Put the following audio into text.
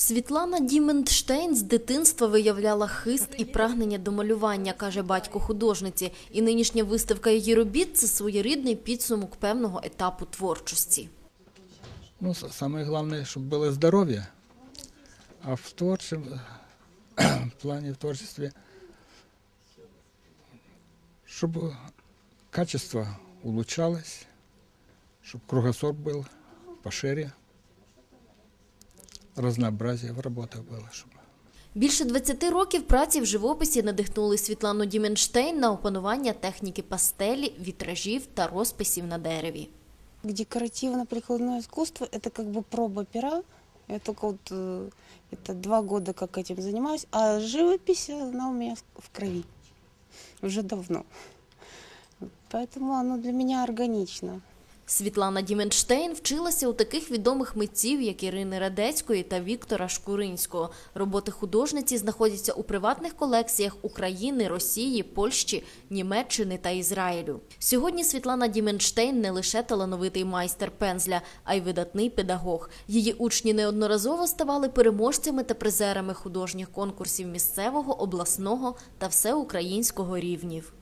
Світлана Діментштейн з дитинства виявляла хист і прагнення до малювання, каже батько художниці. І нинішня виставка її робіт це своєрідний підсумок певного етапу творчості. Ну, с- самое главное, чтобы было здоровье. А в творчем, в плане в творчестве, чтобы качество улучшалось, чтобы кругосор был пошире, разнообразие в работах было, чтобы Більше 20 років праці в живописі надихнули Світлану Діменштейн на опанування техніки пастелі, вітражів та розписів на дереві. Декоративно-прикладное искусство – это как бы проба пера. Я только вот э, это два года как этим занимаюсь, а живопись, она у меня в крови уже давно. Поэтому оно для меня органично. Світлана Діменштейн вчилася у таких відомих митців, як Ірини Радецької та Віктора Шкуринського. Роботи художниці знаходяться у приватних колекціях України, Росії, Польщі, Німеччини та Ізраїлю. Сьогодні Світлана Діменштейн не лише талановитий майстер пензля, а й видатний педагог. Її учні неодноразово ставали переможцями та призерами художніх конкурсів місцевого, обласного та всеукраїнського рівнів.